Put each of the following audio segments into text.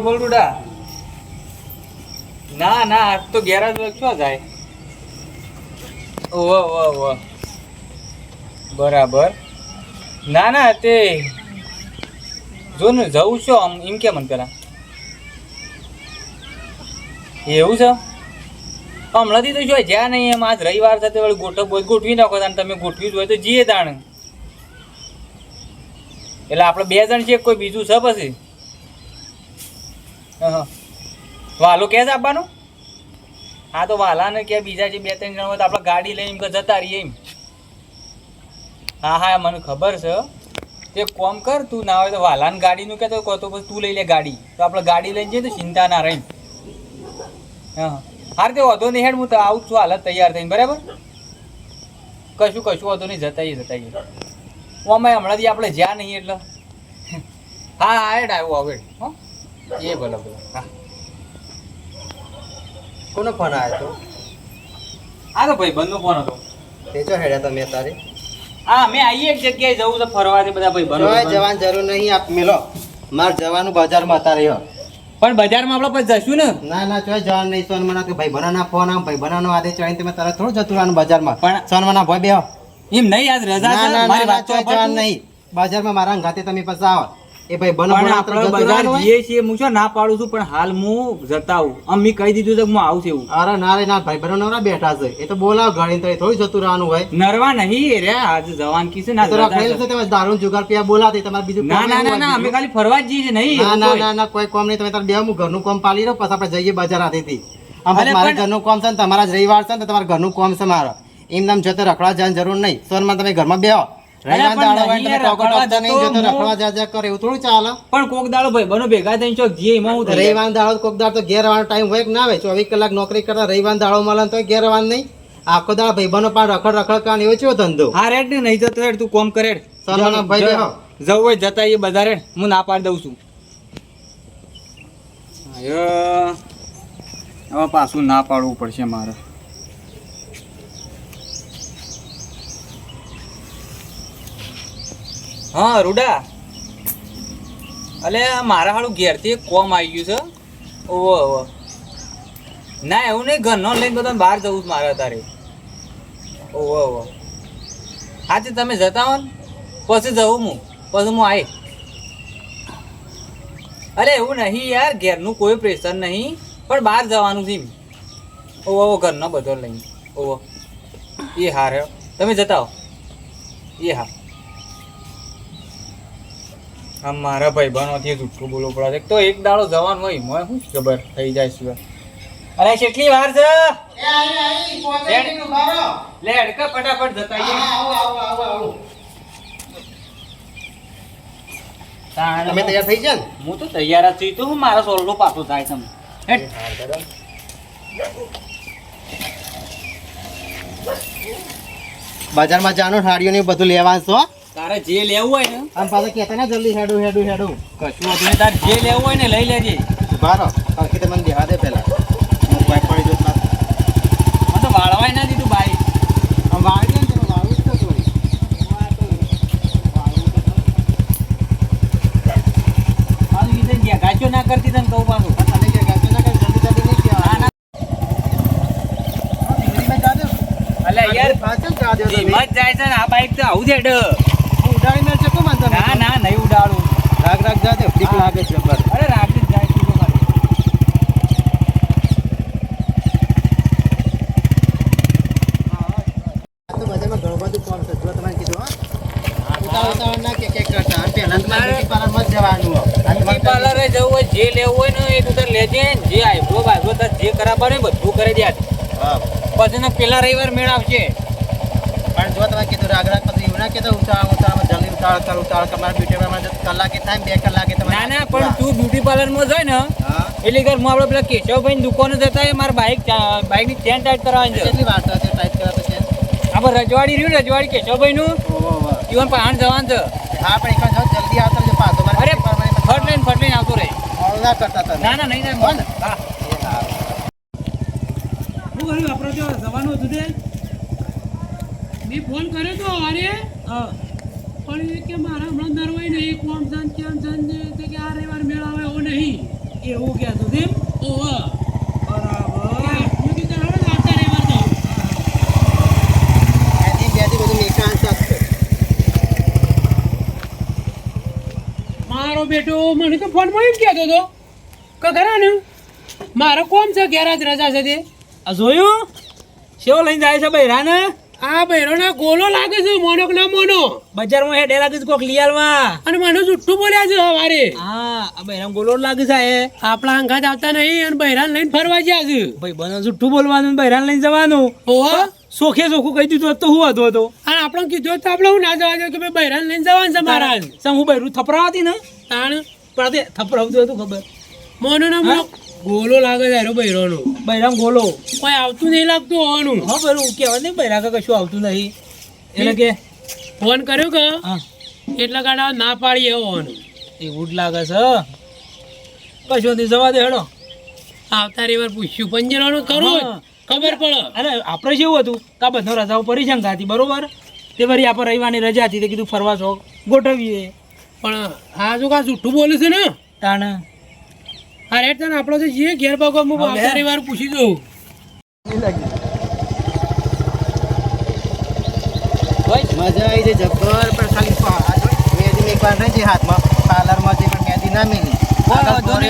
બોલ ડુડા ના ના, આજ તો ઘેર લખ્યો જાય. ઓહો ઓહો ઓહો. બરાબર. ના ના, તે જો ને જવું છો આમ, એમ કે મને પેલા. એવું છે? હમણાંથી તો જો જ્યાં નહીં, એમ આજ રવિવાર સાથે વળી ગોઠવ ગોઠવી નાખો અને તમે ગોઠવી જ હોય તો જઈએ તાણ. એટલે આપણે બે જણ છીએ કોઈ બીજું છે પછી. વાલો કે છે આપવાનું? હા, તો વાલાને કે બીજા જે બે ત્રણ જણ હોય તો આપણે ગાડી એમ કે જતા રહીએ એમ. હા હા, મને ખબર છે. તે કોમ કર, તું ના હોય તો વાલાન ગાડીનું કહેતો કહો તો તું લઈ લે ગાડી. તો આપણે ગાડી લઈને જઈએ તો ચિંતા ના રહી હા. હાર તે વધો નહીં હેડ, હું તો આવું છું, હાલત તૈયાર થઈને, બરાબર? કશું કશું વધો નહીં જતાઈએ જતાઈએ અમે હમણાંથી આપણે જ્યાં નહીં એટલે. હા હા, હેડ આવ્યો આવે હો. એ ભલે હા. કોનો ફોન આવ્યો તો? આ તો ભાઈ બંધનો ફોન હતો. તે જો હેડ્યા તમે તારે. હા મેં આવી એક જગ્યાએ જવું છે ફરવા ને બધા ભાઈ બંધો જવાની જરૂર નહીં આપ મેલો. માર જવાનું બજારમાં અત્યારે હો. પણ બજારમાં આપણે પછી જશું ને? ના ના ચોય જવાનું નહીં. સોન મના કે ભાઈ બનાના ફોન આમ ભાઈ બનાનો આદે ચોઈને તમે તારે થોડું જતું રહેવાનું બજારમાં. પણ- સોન મના ભાઈ બેહો. એમ નહીં આજ રજા મારી વાત તો ચોય જવાનું નહીં. બજારમાં મારા ઘાતે તમે પછી આવો. એ ભાઈ બનો પણ બનો આપણે જતું બજાર જઈએ છીએ હું શું ના પાડું છું પણ હાલ હું જતા આવું આમ મેં કહી દીધું છે કે હું આવું છું અરે ના રે ના ભાઈ બનો નવરા બેઠા છે. એ તો બોલાવ ઘણી તો થોડું જતું રહેવાનું હોય. નરવા નહીં રે આજે જવાન કી છે ના તો રખડેલું છે તમે દારૂ જુગાર પીવા બોલાતી તમારે બીજું ના ના ના ના અમે ખાલી ફરવા જ જઈએ નહીં ના ના ના ના કોઈ કોમ નહીં તમે તારે બે હું ઘરનું કામ પાલી પછી આપણે જઈએ બજાર અરે પછી મારે ઘરનું કામ છે ને તમારા જ રવિવાર છે ને તમારે ઘરનું કામ છે મારો. એમ નામ જતો રખડા જવાની જરૂર નહીં. સોનમાં તમે ઘરમાં બેહો. પણ પણ કોક દાડો ભાઈ બનો ભેગા થઈને ચોક જઈએ એમાં હું રવિવાર દાડો કોક દાડો તો ઘેર આવવાનો ટાઈમ હોય કે ના હોય ચોવીસ કલાક નોકરી કરતા રવિવાર દાડો મળે તો ઘેર આવવાનું નહીં. આખો દાડો ભાઈબંધો પાડ રખડ રખડ કાન એવો ચેવો ધંધો? હા રેડ ને નહીં જતો રેડ તું કોમ કરે જવું હોય જતા એ બધા રેડ. હું ના પાડી દઉં છું. હવે પાછું ના પાડવું પડશે મારે. હા, રૂડા. અલે મારા હાડું ઘેરથી એક કોમ આવી ગયું છે. ઓવો ઓવો ના, એવું નહીં, ઘરનો લઈને બધા બહાર જવું જ મારે અત્યારે. ઓહો ઓહો. હા, તે તમે જતા હો ને પછી જવું હું, પછી હું આવી અરે, એવું નહીં યાર, ઘેરનું કોઈ પ્રેશર નહીં, પણ બહાર જવાનું છે. ઓહો ઓહો, ઘરનો બધો લઈને. ઓહો. એ હારે તમે જતા હો. એ હા. આમ મારા ભાઈ બનોથી જુઠ્ઠું બોલવું પડે છે. તો એક દાડો જવાનું હોય મને શું ખબર થઈ જાય છે. અરે કેટલી વાર છે? લે ફટાફટ જતા તમે તૈયાર થઈ ગયા હું તો તૈયાર જ છું. તો હું મારા સોલ્ડો પાછો થાય તમે બજારમાં જાનો સાડીઓ ને બધું લેવા છો તારે જે લેવું હોય ને આમ પાછા કહેતા ને જલ્દી હેડું હેડું હેડું. કશું હતું તારે જે લેવું હોય ને લઈ લેજે. બારો હરખી મને દેવા દે પેલા હું બાઈક પડી જતો મને તો વાળવાય ના દીધું ભાઈ. આમ વાળી ને તમે વાળું જ થતું હોય મારું કીધું ગયા ગાચો ના કરતી તને કહું પાછું. તમે કે ના કર જલ્દી જલ્દી નહીં કહેવા ના ના. દીકરીમાં જા દો. અલ્યા યાર પાછળ જાય છે આ બાઈક તો આવું છે ઉડાડી મેળ શકું મને તમે? ના ના નહીં ઉડાડું. રાગ રાગ જાતે ઠીક લાગે છે જબર. અરે રાગ જાય છે. જો ના લેવું હોય ને એ તું લેજે. જે આઈબ્રો બાઈબ્રો જે કરાવવાનું હોય બધું કરી દે પછી પેલા રવિવાર મેળ આવશે. પણ જો તમે કીધું રાગ રાગ એવું ના કહેતા ઉતાળ ઉતાળ જલ્દી ઉતાળ કર ઉતાળ કર. મારા બ્યુટી પાર્લરમાં કલાકે થાય બે કલાકે તમારે ના ના પણ તું બ્યુટી પાર્લરમાં જાય ને એટલે કર હું આપણે પેલા કેશવભાઈ દુકાને જતા એ મારા બાઇક બાઈકની ચેન ટાઈટ કરાવવાની છે. કેટલી વાર થશે ટાઈટ કરવા છે છે આપણે રજવાડી રહ્યું ને રજવાડી કેશવભાઈ નું જીવન. પહાણ જવાનું છે. હા પણ એક વાર જલ્દી આવતા જો પાછો. અરે ફટ લઈને ફટ લઈને આવતો રહે. ના કરતા તમે. ના ના નહીં ના બંધ હા. શું કર્યું? આપણે જો જવાનું જુદે મેં ફોન કર્યો તો અરે પણ એ કે મારા હમણાં નરવાઈ નહીં કોણ જાન ક્યાં જાન ને કે આ રવિવાર મેળ આવે એવો નહીં. એવું કહેતું હતું એમ? ઓહો બરાબર. મેં કીધું હાલો આવતા રવિવાર તો. બેથી બધું મારો બેટો મને તો ફોનમાં એમ કહેતો હતો. કે ખરા ને? મારે કોમ છે ઘેર જ રજા છે તે. આ જોયું? શેવો લઈને જાય છે બૈરાને? આ બૈરોના ગોલો લાગે છે મોનો કે ના મોનો. બજારમાં હેડે લાગે છે કોક લિયાલમાં. અને મને જુઠ્ઠું બોલ્યા છે સવારે. હા આ બૈરામ ગોલો લાગે છે એ. આપણા અંગાત આવતા નહીં અને બહેરાન લઈને ફરવા ગયા છે. ભાઈ બને જુઠ્ઠું બોલવાનું બહેરાન લઈને જવાનું. ઓહો સોખે સોખું કહી દીધું તો હું હતો હતો? અને આપણે કીધું તો આપણે હું ના જવા દઉં કે ભાઈ બહેરાન લઈને જવાનું છે મારા. હું બહેરું થપરાવાતી ને? તાણ. પણ થપરાવતું હતું ખબર. મોનો ના મોનો ગોલો લાગે છે એનો બૈરોનો. બૈરામ ગોલો. કોઈ આવતું નહીં લાગતું હોવાનું. હા બરું કહેવાય નહીં બૈરા કે કશું આવતું નહીં. એટલે કે ફોન કર્યો કે? એટલા ગાડા ના પાડીએ હોવાનું. એવું જ લાગે છે. કશું નથી જવા દે હેડો. આવતા રવિવાર પૂછ્યું પંજરાનું કરું જ. ખબર પડે. અને આપણે જેવું હતું કે આ બધો રજાઓ પડી શંકાતી બરોબર? તે વળી આપણે રવિવારની રજા હતી તે કીધું ફરવા છો ગોઠવીએ. પણ આ જો કાં જૂઠું બોલે છે ને. તાણ. આ રેટ તને આપણો જે જઈએ ઘેર ભાગો હું આવતારી વાર પૂછી દઉં મજા આવી છે જબ્બર પણ ખાલી મેદી મેકવા નહીં જે હાથમાં. પાર્લરમાં જે પણ મેદી ના મેલી.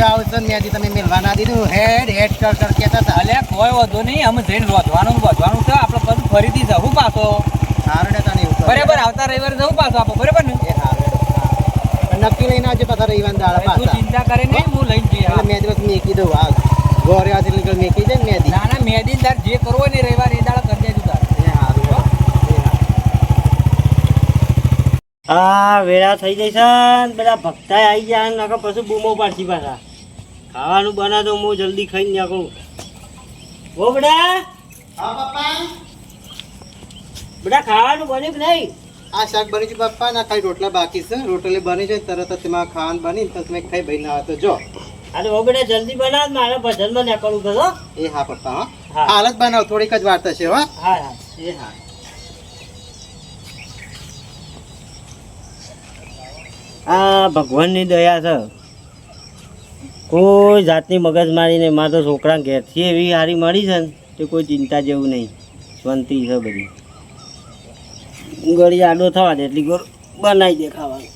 આવશે મેદી તમે મેળવા ના દીધું. હેડ હેડ કર કર કહેતા હતા. અલ્યા કોઈ વાંધો નહીં અમે જઈને રોધવાનું વધવાનું છે. આપણે બધું ફરીથી જવું પાછો. સારું ને તને બરાબર આવતા રવિવારે જવું પાછો આપણે બરાબર ને? નક્કી લઈને આવજો પાછા રવિવાર દાડા તું પાછા. ચિંતા કરે ને હું લઈને જઈએ એટલે મેં દિવસ મેકી દઉં આ ગોરે આથી નીકળ મેકી દે મેદી. ના ના મેદી તાર જે કરવો ને રવિવાર એ દાડા કરી દેજો તાર. હા વેળા થઈ જઈ છે ને બધા ભક્તા આવી ગયા ને નકર પછી બૂમો પાડશી પાછા. ખાવાનું બના તો હું જલ્દી ખાઈને નાખું ઓ બેટા હા પપ્પા. બેટા ખાવાનું બન્યું કે નહીં? આ શાક બની છે પપ્પા ના ખાલી રોટલા બાકી છે. રોટલી બની છે તરત જ તેમાં ખાવાનું બની તો તમે ખાઈ ભાઈ ના તો જો. અરે ઓ બેટા જલ્દી બનાવ મારે ભજનમાં નીકળવું ખરો એ હા પપ્પા હા. હાલત બનાવ થોડીક જ વાર થશે હા. હા એ હા. આ ભગવાનની દયા છે. કોઈ જાતની મગજ નહીં મારા તો છોકરા ઘેરથી એવી હારી મળી છે ને તે કોઈ ચિંતા જેવું નહીં. શાંતિ છે બધી. ગળી આડો થવા દે એટલી ગોળ બનાવી દે ખાવાનું.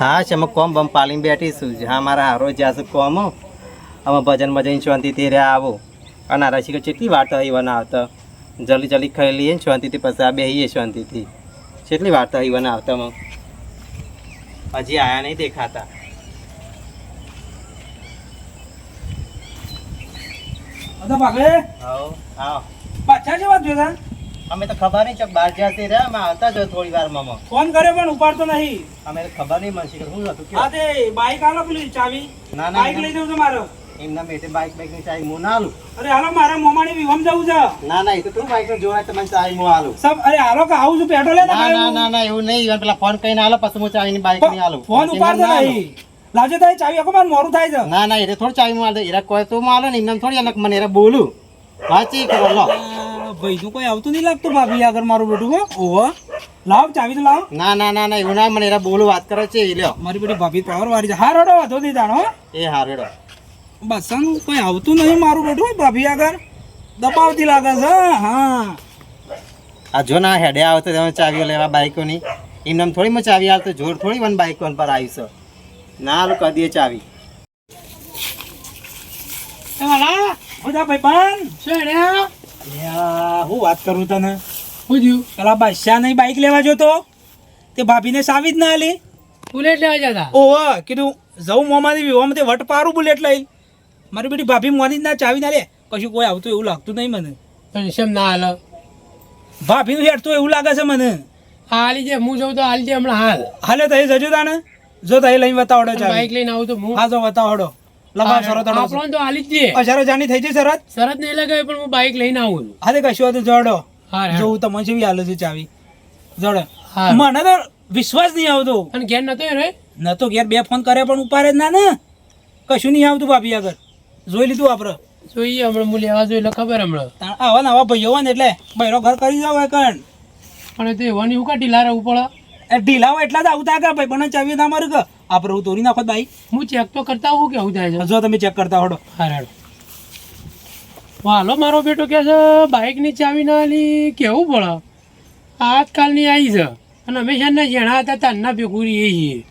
હા છે અમે કોમ બમ પાલીને બેઠીશું. હા મારા હારો જ્યાં છે કોમ અમે ભજનમાં જઈને શાંતિથી રહ્યા આવો. અને આ રસી કેટલી વાર તો અહીં આવતા જલ્દી જલ્દી ખાઈ લઈએ ને શાંતિથી પછી આ બેહીએ શાંતિથી કેટલી વાર તો અહીં આવતા અમે. હજી આયા નહીં દેખાતા. હા હા પાછા જેવા જોતા અમે તો ખબર નહીં છે બહાર જ્યાંથી રહ્યા અમે આવતા જ થોડી વારમાં મામા. ફોન કર્યો પણ ઉપાડતો નહીં. અમે તો ખબર નહીં મને શું હતું કે તે બાઈક આલો પેલી ચાવી. ના ના બાઈક લઈ ના જવું છે મારો. એમના બેટે બાઈક બાઈકની ચાવી હું ના આલું. અરે હાલો મારે મોમાની વિવામ જવું છે. ના ના એ તો તું બાઈક જોવાય તમને ચાવી હું આલું. સબ અરે હાલો કે આવું છું પેટ્રોલ ના ના ના ના એવું નહીં પેલા ફોન કરીને આલો પછી હું ચાવીની બાઈક નહીં આલું. ફોન ઉપાડતો નહીં. લાવજો તારી ચાવી આખો મારું મોરું થાય છે. ના ના એટલે થોડી ચાવી મારે એરા કોઈ તો મારે ને એમને થોડી અલગ મને એરા બોલું. વાંચી કરો લો. નું કોઈ આવતું નહીં લાગતું ભાભી આગળ મારું બેટું હો? ઓહો. લાવ ચાવી તો લાવ. ના ના ના ના એવું ના મને એરા બોલું વાત કરે છે એ લ્યો. મારી બેટી ભાભી પાવર વાળી છે. હાર હડો વાંધો નહીં જાણો એ હાર રેડો બસાનું કોઈ આવતું નહીં મારું બેટું ભાભી આગળ. દબાવતી લાગે છે હા આ જો ના હેડે આવતો તમે ચાવીઓ લેવા બાઈકોની. એમને થોડી માં ચાવી આવતો જોર થોડી વન બાઈકો પર આવીશ ના લો કદી ચાવી. બધા ભાઈ શું હેડ્યા? હું વાત કરું તને? થયું? પેલા બાદશાહ નહીં બાઇક લેવા જોતો? તે ભાભીને સાવી જ ના આલી? બુલેટ લેવા જતા? ઓહો કીધું જવું મોંમાંથી વિવાહમાં તે વટ પારું બુલેટ લઈ. મારી બેટી ભાભી મોની જ ના ચાવી ના લે કશું કોઈ આવતું એવું લાગતું નહીં મને. પણ શેમ ના હાલ. ભાભીનું હેઠતું એવું લાગે છે મને. હાલી જે હું જઉં તો હાલી જે હમણાં હાલ. હાલે તઈ જજો તાને. જો તઈ લઈને બતાવડો બાઇક લઈને આવું તો હું? હા જો બતાવડો લગા શરત આપણો તો હાલી જ દે. અજારો જાની થઈ જઈ શરત? શરત નહીં લગાવી પણ હું બાઈક લઈને આવું છું. હા તે કશું હતું જડો. જોવું તમને જેવી હાલે છે ચાવી. જડો. મને તો વિશ્વાસ નહીં આવતો. અને ઘેર નતો રે? ન તો ઘેર બે ફોન કરે પણ ઉપાડે જ ના ને. કશું નહીં આવતું ભાભી આગળ. જોઈ લીધું આપણે. જોઈએ હમણાં મૂલ્ય આવા જોઈએ ખબર હમણાં. આવા ને આવા ભાઈઓ હોય ને એટલે બૈરો ઘર કરી જાવ કણ પણ તો એવાની ઢીલા કાઢી લારે ઉપર એ ઢીલા હોય એટલા જ આવતા કે ભાઈ બને ચાવી ના મારું કે આપણે હું તોડી નાખો ભાઈ હું ચેક તો કરતા હોઉં કેવું થાય છે? જો તમે ચેક કરતા હોડો. હારાડો હાલો મારો બેટો કહે છે બાઇકની ચાવી ના આલી કેવું પડે આજકાલની આવી છે. અને હંમેશાના જેણા હતા તારના ભેગું રહીએ છીએ.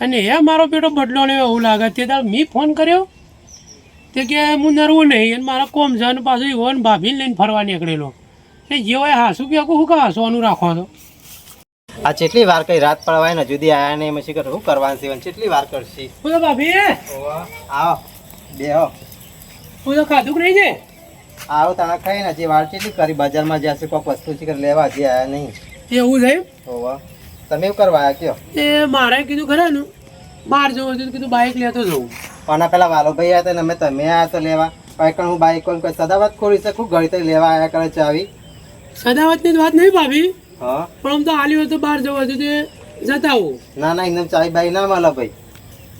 અને એ મારો બેટો બદલો લેવો એવું લાગે તે તાર મેં ફોન કર્યો? તે કે હું નરવું નહીં. અને મારા કોમ છે અને પાછું એવો ને ભાભીને લઈને ફરવા નીકળેલો. એટલે જે હોય હાસું કે શું કા હાસવાનું રાખો તો આ કેટલી વાર કઈ રાત પડવાય ને જુદી આયા ને પછી શું કરવાનું છે કેટલી વાર કરશી. તો ભાભી. આવો બેહો. હું તો ખાધું નહીં છે? આવો તાણા ખાઈ ને જે વાર કેટલી કરી બજારમાં જશે કોઈક વસ્તુ છે લેવા જે આયા નહીં. એવું થયું હોવા તમે એવું કરવા આયા કયો? એ મારે કીધું ખરા ને બહાર જવું હતું કીધું બાઇક લેતો જવું આના પેલા વાલો ભાઈ આવ્યા હતા ને તમે આયા તો લેવા. પાછળ હું બાઈક કોઈ કોઈ સદાવત ખોલી શકું ઘડી તો લેવા આયા કરે ચાવી. સદાવતની વાત નહીં ભાભી. હા? પણ આમ તો હાલી હોય તો બહાર જવું હતું જતા હો ના ના એકદમ ચાવી બાઈ ના મળે ભાઈ.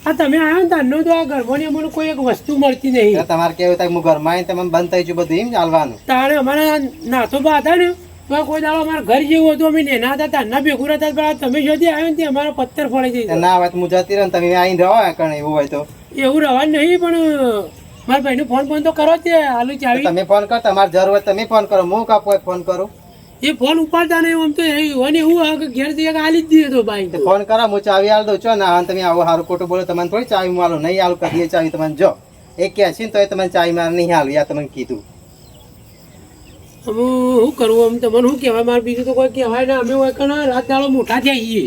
હા તમે આવ્યો ને તારનો તો આ ગરબોની અમને કોઈ એક વસ્તુ મળતી નહીં. તમારે કેવું થાય હું ઘરમાં આવીને તમે બંધ થઈ છું બધું એમ ચાલવાનું તારે અમારા નાતો બા હતા ને તો કોઈ દાડો અમારા ઘર જેવું હતું અમે નેના હતા તારના ભેગું હતા પણ તમે જોતી આવ્યો ને તે અમારા પથ્થર ફોડી જાય ના વાત હું જતી રહું તમે આવીને રહો કારણ એવું હોય તો. એવું રહેવાનું નહીં પણ મારા ભાઈને ફોન ફોન તો કરો તે આલુ તો ચાવી. તમે ફોન કરો તમારે જરૂર હોય તમે ફોન કરો હું કાપો ફોન કરું? એ ફોન ઉપાડતા નહીં આમ તો એવું એવું આવે કે ઘેર એક આલી જ દીધો બાઈક ફોન કરા હું ચાવી આલ દઉં છો ને આ તમે આવો સારું ખોટું બોલો તમને થોડી ચાવી માલો નહીં આલું કદીએ ચાવી તમને જો. કહે છે ને તો એ તમને ચાવી મારે નહીં હાલું યા તમને કીધું. અમે શું કરવું આમ તમને શું કહેવાય મારે બીજું તો કોઈ કહેવાય ના અમે હોય રાત દાડો મોટા થયા છીએ.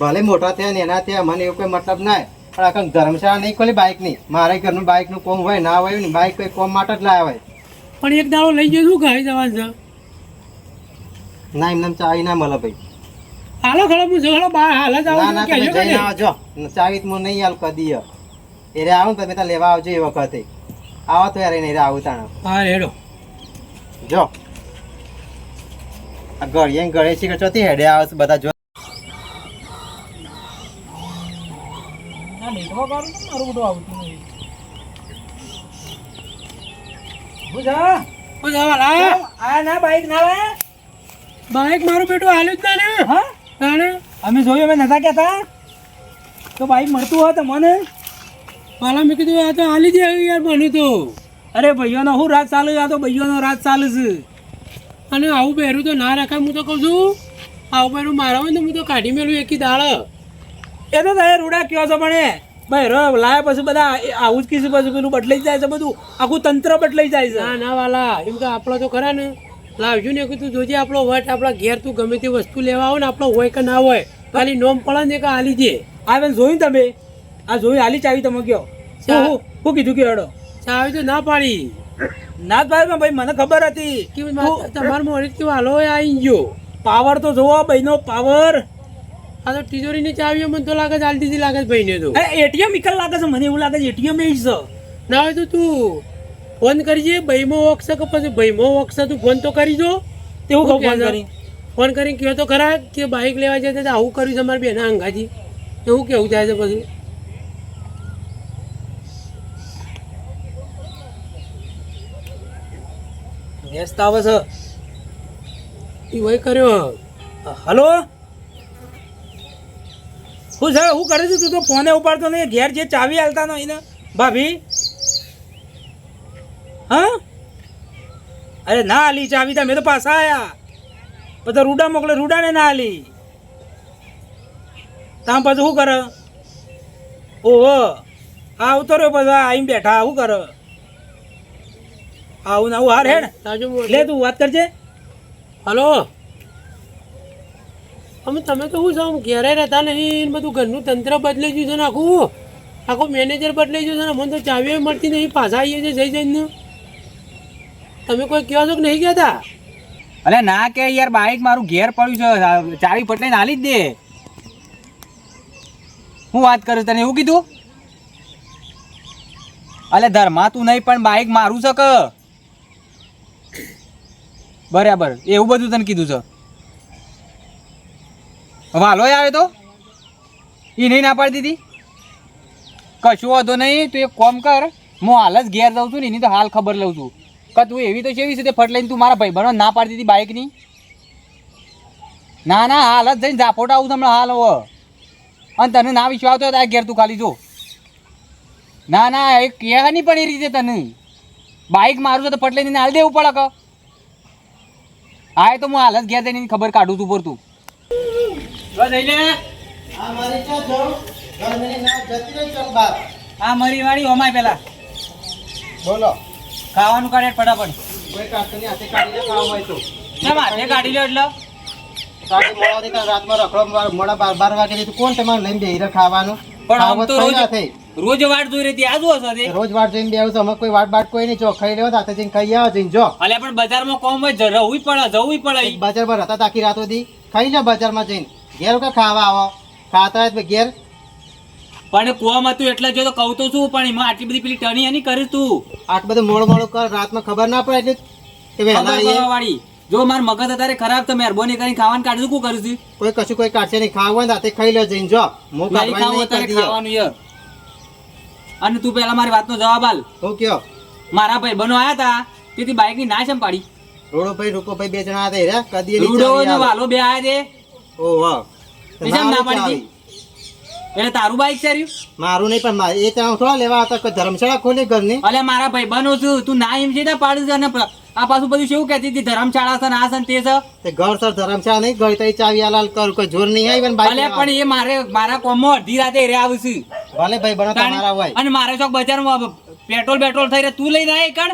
ભલે મોટા થયા ને એના થયા મને એવું કોઈ મતલબ ના પણ આખા ધર્મશાળા નહીં ખોલી બાઇક નહીં મારા ઘરનું બાઇકનું કોમ હોય ના હોય ને બાઇક કોઈ કોમ માટે જ લાવ્યા હોય. પણ એક દાડો લઈ જઈ શું ખાઈ જવાનું છે? ના એમને ચાવી ના મળે ભાઈ. હાલો ખરો હું જવાનો બહાર હાલ જ ના આવું ના તમે જઈને આવજો. ચાવી તો નહીં હાલ કદી એરે આવું તમે ત્યાં લેવા આવજો એ વખતે. આવો તો યાર નહીં આવું તાણ. હા રેડો જો. આ ને ગળે છે કે ચોથી હેડે આવે છે બધા જો. ના નેટમાં કાઢું તો મારું બધું આવતું નહીં હું જા ઓ જવા લા આ ના બાઈક ના લાયા? બાઈક મારું બેટું હાલ્યું જ ના ને હા? તાણે? અમે જોયું અમે નતા કહેતા. તો બાઈક મળતું હોય તમને મને. પાલા મેં કીધું આ તો હાલી દે યાર મને તો. અરે ભાઈઓનો હું રાત ચાલુ આ તો ભાઈઓનો રાત ચાલુ છે. અને આવું પહેરું તો ના રાખાય હું તો કહું છું. આવું પહેરું મારા હોય ને હું તો કાઢી મેલું એકી દાળ. એ તો તમે રૂડા કયો છો પણ ભાઈ રો લાયા પછી બધા આવું જ કીધું પછી પેલું બદલાઈ જાય છે બધું. આખું તંત્ર બદલાઈ જાય છે. ના ના વાલા એમ તો આપણો તો ખરા ને. લાવજો ને કીધું જોજે આપણો વટ આપણા ઘેર તું ગમે તે વસ્તુ લેવા આવો ને આપણો હોય કે ના હોય ખાલી નોમ પડે ને કે હાલી દે આ બેન જોયું તમે? આ જોયું હાલી ચાવી તમે કયો? હું કીધું કે હેડો? ચાવી તો ના પાડી. ના જ ભાઈ ભાઈ મને ખબર હતી. કે તમારા મોડી કેવું હાલો આવી ગયો. પાવર તો જોવો ભાઈનો પાવર આ તો તિજોરીની ચાવીઓ મને તો લાગે છે હાલ લાગે છે ભાઈને તો. એટીએમ નીકળ લાગે છે મને એવું લાગે છે એટીએમ એ જ છે. ના હોય તો તું. ફોન કરીએ ભાઈમો વોકશે કે પછી ભાઈમો વોકશે તું ફોન તો કરી જો તેવું કહું ફોન કરી. ફોન કરીને કહો તો ખરા કે બાઇક લેવા જતા હતા આવું કર્યું છે અમારા બેના અંગાજી એવું કેવું થાય છે પછી? વ્યસ્ત આવે છે. એ વય કર્યો. હલો? શું છે? શું કરે છે તું તો ફોને ઉપાડતો નહીં. ઘેર જે ચાવી હાલતા નહીં ને ભાભી? હા? અરે ના આલી ચાવી મેં તો પાછા આયા. બધા રૂડા મોકલે રૂડાને ના આલી તામ પછી શું કરે? ઓહો હા આવતો રહ્યો પછી આવીને બેઠા શું કરે? આવું ના આવું હાર હેડ. લે તું વાત કરજે. હલો? અમે તમે તો શું છો ઘેરે રહેતા નહીં બધું ઘરનું તંત્ર બદલાઈ ગયું છે ને આખું. આખું મેનેજર બદલાઈ ગયું છે ને મને તો ચાવીઓ મળતી નહીં. પાછા આવીએ છીએ જઈ જઈને. તમે કોઈ કહો છો કે નહીં કહેતા? અરે ના કે યાર, બાઈક મારું ઘેર પડ્યું છે ચાવી પટલે નાલી જ દે. હું વાત કરું તને, એવું કીધું? અલે ધર્મા, તું નહીં, પણ બાઈક મારું છે બરાબર, એવું બધું તને કીધું છે. વાલો આવે તો? એ નહીં ના પાડી દીધી? કશું વાંધો નહીં, તું એક કોમ કર, હું હાલ જ ઘેર જાઉં છું ને, એની તો હાલ ખબર લઉં છું. કે તું એવી તો કેવી છે ફટ લઈને તું મારા ભાઈ બનો ના પાડી દીધી બાઇકની ના ના હાલ જ જઈને ઝાપોટ આવું તમને હાલ હવે. અને તને ના વિશ્વાસ તો આ ઘેર તું ખાલી જો. ના ના એ કહે નહીં પણ એ રીતે તને. બાઇક મારું છે તો પટલે લઈને હાલ દેવું પડે કે હા એ તો હું હાલ જ ઘેર જઈને ખબર કાઢું છું પૂરતું આ મરી વાળી ઓમાય પેલા. બોલો. ખાવાનું કાઢે ફટાફટ. કોઈ કાઢતો હાથે કાઢીને ખાવા હોય તો. કેમ હાથે કાઢી લ્યો એટલે. રાતમાં રખડો મોડા- બાર બાર વાગે તો કોણ તમારે લઈને બેહી ખાવાનું? પણ આમ તો રોજ થઈ રોજ વાટ જોઈ રહી આ હશે રોજ વાટ જોઈને બેહું છું. અમે કોઈ વાટ બાટ કોઈ નહીં. જો ખાઈ લે તો હાથે જઈને ખાઈ આવો જઈને જો. અલ્યા પણ બજારમાં કોમ જ- રહેવું પડે જવું પડે. બજારમાં હતા તાકી રાતો દી ખાઈ લો બજારમાં જઈને. ઘેર કે ખાવા આવો. ખાતા હોય તો ઘેર પણ કોમ હતું એટલે જો તો કહું તો છું પણ એમાં આટલી બધી પેલી ટણી એની કરીશ તું. આટલું બધું મોડું મોડું કર રાતમાં ખબર ના પડે એટલે વાળી જો માર મગજ અત્યારે ખરાબ તો મહેરબાની કરીને ખાવાનું કાઢશું શું કરું છું કોઈ કશું કોઈ કાઢશે નહીં ખાવું હોય રાતે ખાઈ લે જઈને જો. હું કરી. ખાવાનું યાર. અને તું પેલા મારી વાતનો જવાબ આલ. હું કયો? મારા ભાઈ બનો આયા તા તેથી બાઈકની ના ચમ પાડી રોડોભાઈ રૂપોભાઈ બે જણા હતા રે કદી રૂડો. વાલો બે આયા છે ઓહ વાહ. તો ના પાડી. એટલે તારું બાઈક છે રહ્યું? મારું નહીં પણ એ ત્યાં થોડા લેવા હતા કોઈ ધર્મશાળા ખોલી ઘરની? અલે મારા ભાઈ બનો છું તું ના એમ છે ને પાડી અને આ પાછું બધું શું કહેતી હતી? ધર્મશાળા છે ને આ છે તે છે? તે ઘર સર ધર્મશાળા નહીં ગળી તઈ ચાવી આલાલ કર કોઈ જોર નહીં આવી પણ ભલે પણ એ મારે મારા કોમો અડધી રાતે રે આવશે ભલે ભાઈ બનો તમારા હોય. અને મારે ચોક બજારમાં પેટ્રોલ પેટ્રોલ થઈ રહે તું લઈને આવે કણ.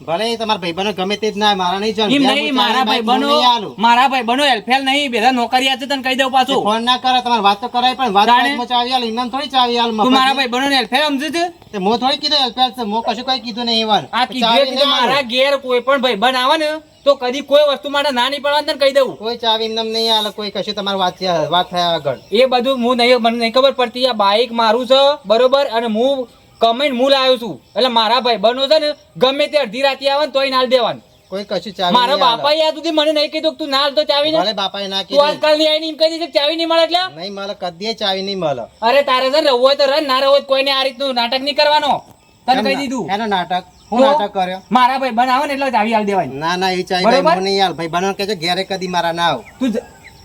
ભલે તમારા ભાઈબંધો ગમે તે જ ના મારા નહીં જો એમ નહીં મારા ભાઈબંધો મારા ભાઈબંધો બનો નહીં બધા નોકરિયા છે તને કહી દઉં પાછું. ફોન ના કરે તમારે વાત તો કરાય પણ વાત? બાઈકમાં ચાવી આલ ઇનામ થોડી ચાવી આલ તું મારા ભાઈબંધો ને હેલ્પેલ સમજે છે? તે મો થોડી કીધું હેલ્પેલ છે મો કશું કઈ કીધું નહીં વાર આ કીધું મારા ઘેર કોઈ પણ ભાઈ બન આવે ને તો કદી કોઈ વસ્તુ માટે ના નહીં પડવાનું તને કહી દઉં. કોઈ ચાવી એમ નહીં આલે કોઈ કશું તમારે વાત વાત થયા આગળ. એ બધું હું નહીં મને નહીં ખબર પડતી આ બાઇક મારું છે બરોબર? અને હું કમાઈને મૂળ આવ્યો છું. એટલે મારા ભાઈ બનો છે ને ગમે તે અડધી રાતે આવે ને તોય નાલ દેવાનું. કોઈ કશું ચાવી મારા. બાપા યાર સુધી મને નહીં કીધું તું નાલ તો ચાવી ને. બાપાએ ના કીધું. આજકાલની આઈને એમ કહી દીધું ચાવી નહીં મળે એટલે? નહીં મળે કદી ચાવી નહીં મળે. અરે તારે છે ને રહેવું હોય તો રન ના તો કોઈને આ રીતનું નાટક નહીં કરવાનો. તને કહી દીધું. એનો નાટક? હું નાટક કર્યો? મારા ભાઈ બનાવો ને એટલે ચાવી હાલ દેવાની. ના ના એ ચાવી નહીં આલ ભાઈ બનો કે ઘેરે કદી મારા ના આવ. તું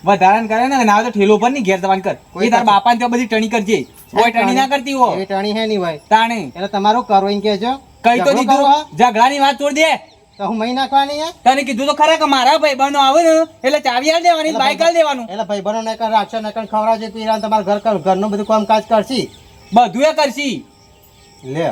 વધારાને કરે ને ના તો ઠેલો પરની ઘેર દવાન કર. એ તાર બાપા ને બધી ટણી કરજે. કોઈ ટણી ના કરતી હો. એ ટણી હે ની ભાઈ. તાણે. એટલે તમારો કરો એમ કેજો કઈ તો દીધું. ઝઘડા ની વાત છોડ દે. તો હું મહી નાખવાની હે? તને કીધું તો ખરા કે મારા ભાઈ બનો આવે ને એટલે ચાવી હાલ દેવાની બાઈક હાલ દેવાનું. એટલે ભાઈ બનો ને કર રાખશો ને કર ખવડાવજો પીરા તમાર ઘર ઘરનું બધું કામ કાજ કરશી. બધું એ કરશી. લે.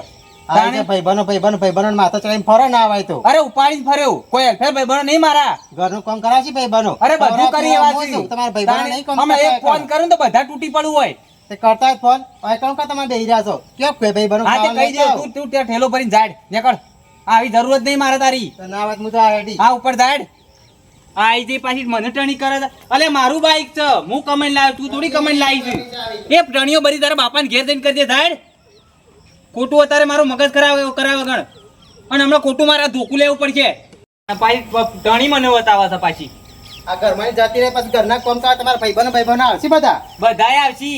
તાણે? રીતે ભાઈ બનો ભાઈ બનો ભાઈ બનો માથા ચડાવીને ફરો ના આવાય તો. અરે ઉપાડી ફર્યો. કોઈ હેલ્પેર ભાઈ નહીં મારા. ઘરનું કામ કરાવશી ભાઈ અરે બધું કરી એવા છે. તમારા ભાઈ નહીં કામ અમે એક ફોન કરું તો બધા તૂટી પડવું હોય. કરતા જ ફોન. હવે કહું કે તમે બેહી રહ્યા છો? કેમ ભાઈ બનો હા તે કહી દે તું તું ત્યાં ઠેલો ભરીને જાડ નીકળ. આવી જરૂરત નહીં મારે તારી. ના વાત હું તો રેડી આ ઉપર જાડ આઈ પાછી મને ટણી કરે છે. અલે મારું બાઈક છે. હું કમાઈને લાવ્યો તું થોડી કમાઈને લાવી છું. એ ટણીઓ બધી તારા બાપાને ઘેર જઈને કરી દે જાડ ખોટું અત્યારે મારું મગજ કરાવે કરાવે ગણ. અને હમણાં ખોટું મારા ધોકું લેવું પડશે. પાછી ટણી મને બતાવે છે પાછી. આ ઘરમાં જતી રહે પછી ઘરના કામ કરવા તમારા ભાઈ બનો ભાઈ બનો આવશે બધા. બધા આવશે.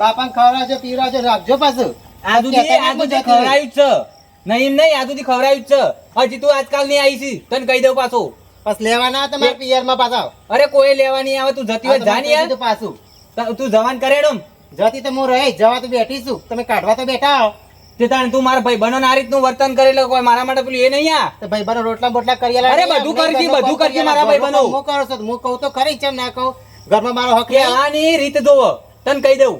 બાપાને ખવડાવજો પીવડાવજો રાખજો પાછું. આ સુધી કહેતા આ નહીં સુધી જતી રહે. ખવડાવ્યું જ છે. નહીં નહીં આ સુધી ખવડાવ્યું જ છે. હજી તું આજકાલ નહીં આવી છે તને કહી દઉં પાછું. બસ લેવાના તમારા પિયરમાં પાછા. અરે કોઈ લેવા નહીં આવે તું જતી હોય જાની યાર. પાછું. તું જવાન કરેડો જતી તો હું રહી જવા તો બેઠી છું. તમે કાઢવા તો બેઠા હો. તે તાણ તું મારા ભાઈ બનો આ રીતનું વર્તન કરે એટલે કોઈ મારા માટે પેલું એ નહીં આ? તો ભાઈ બનો રોટલા બોટલા કરી અરે બધું કરજી, બધું કરજી મારા ભાઈ બનો. હું કરો છો હું કહું તો ખરી કેમ ના કહું? ઘરમાં મારો હક આની રીત જોવો. તને કહી દઉં?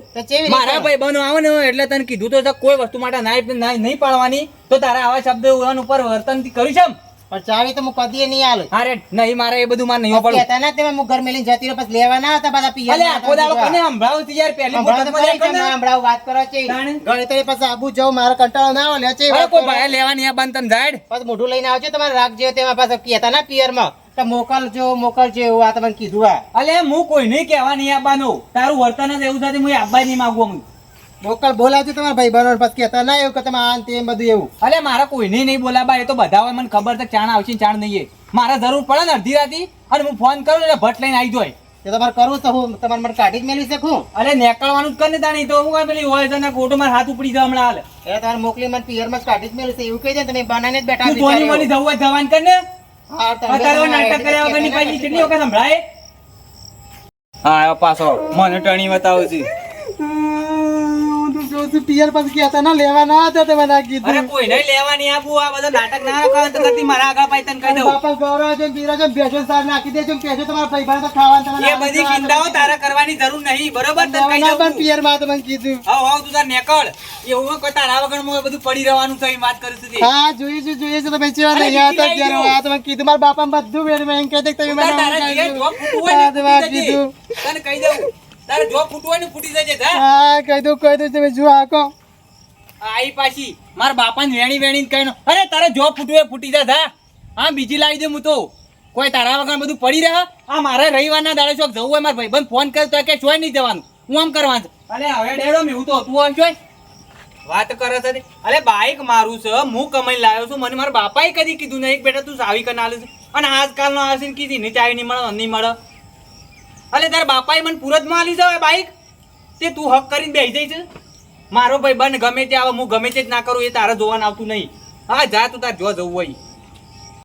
મારા ભાઈ બનો આવે ને એટલે તને કીધું તો કોઈ વસ્તુ માટે ના નહીં પાડવાની. તો તારા આવા શબ્દ ઉપર વર્તન કર્યું છે? પણ ચાવી તો હું કદી નહીં આલું. અરે નહીં મારે એ બધું મારે નહીં પડવું કહેતા ના તમે હું ઘર મેલીને જતી રહ્યો પછી લેવા ના હતા બધા પિયર અલે આખો દાડો કોને સંભળાવું તું યાર? પહેલી વખત ખરી મજા છે, કર ને. ના સંભળાવ, વાત કરો છે? ઘરે તો પછી આબુ જાવ મારો કંટાળો ના આવે છે અરે કોઈ ભાઈ લેવાની આ બંધ તને જાડ પછી મોઢું લઈને આવજો તમારે રાખજો તેમાં પાછા કેતા ના પિયરમાં. તો મોકલજો મોકલજો એવું આ તમને કીધું આ. અલે હું કોઈ નહીં કહેવા નહીં આવવાનું તારું વર્તન જ એવું સાથે હું આબા નહીં માગું મોકલ બોલાવજો તમારા ભાઈ બનો પછી કહેતા ના એવું કે તમે આ તેમ બધું એવું. અરે મારા કોઈને નહીં બોલાવા એ તો બધા હોય મને ખબર છે ચાણ આવશે ચાણ નહીં મારે જરૂર પડે ને અડધી રાતી અને હું ફોન કરું એટલે ભટ લઈને આવી જાય. એ તમારે કરવું તો હું તમારે મને કાઢી જ મેળવી શકું? અરે નેકળવાનું જ કર ને તાણી તો હું કાંઈ પેલી હોય તને ને મારા હાથ ઉપડી જાય હમણાં હાલ. એ તમારે મોકલી મને પિયરમાં માં કાઢી જ મેળવી છે એવું કહી દે ને તમે બનાવીને જ બેઠા તું ધોની મળી જવું હોય જવાન કર ને. હા, તમે નાટક કર્યા વગરની પાછી કેટલી વખત સંભળાય? હા પાછો. મને ટણી બતાવું છે. છું પિયર પાસે કહેતા ના લેવા ના હતા તે મને કીધું. અરે કોઈ નહીં લેવાની આ બધા નાટક ના કરો તો કરતી મારા આગળ પાઈ તને કહી દઉં. બાપા ગૌરવ છે પીરો છે બેસો સાર નાખી દેજો ને કહેજો તમારા ભાઈબંધ તો ખાવાનું એ બધી ચિંતાઓ તારા કરવાની જરૂર નહીં બરોબર? તને કહી દઉં પિયરમાં તમને કીધું. હા હા તું તાર નેકળ. એવું કોઈ તારા વગર મો બધું પડી રહેવાનું છે એ વાત કરું છું હા જોઈએ છે જોઈએ છે તો પછી ચેવા નહીં આ તો લાવી આ તો મને કીધું. મારા બાપા બધું વેર મેં એમ કહેતા કે તમે મને કહી કીધું. તને કહી દઉં. તારે જો ફૂટવું હોય ને ફૂટી જજે હા કહી દઉં કહી દઉં તમે જો આકો આઈ પાછી. મારા બાપાને વેણી વેણી કહીને. અરે તારે જો ફૂટવું ફૂટી જા હા બીજી લાવી દે હું તો. કોઈ તારા વગર બધું પડી રહે આ મારે રવિવારના દાડે ચોક જવું હોય મારા ભાઈબંધ ફોન કરે તો કે ચોય નહીં જવાનું. હું આમ કરવાનું અરે હવે ડેડો મેં હું તો તું હોય ચોય. વાત કરે છે. અરે બાઈક મારું છે હું કમાઈને લાવ્યો છું. મને મારા બાપાએ કદી કીધું નહીં બેટા તું સાવી કરીને આલે છે. અને આજકાલનો આવશે ને કીધી નહીં ચાવી નહીં મળે નહીં મળે. અલે, તારા બાપાએ મને પૂરતમાં આલી જાવ બાઈક? તે તું હક કરીને બેસી જઈશ મારો ભાઈ બન ગમે તે આવે, હું ગમે તે જ ના કરું, એ તારે જોવાનું આવતું નહીં. હા, જા તું તાર જો જવું હોય.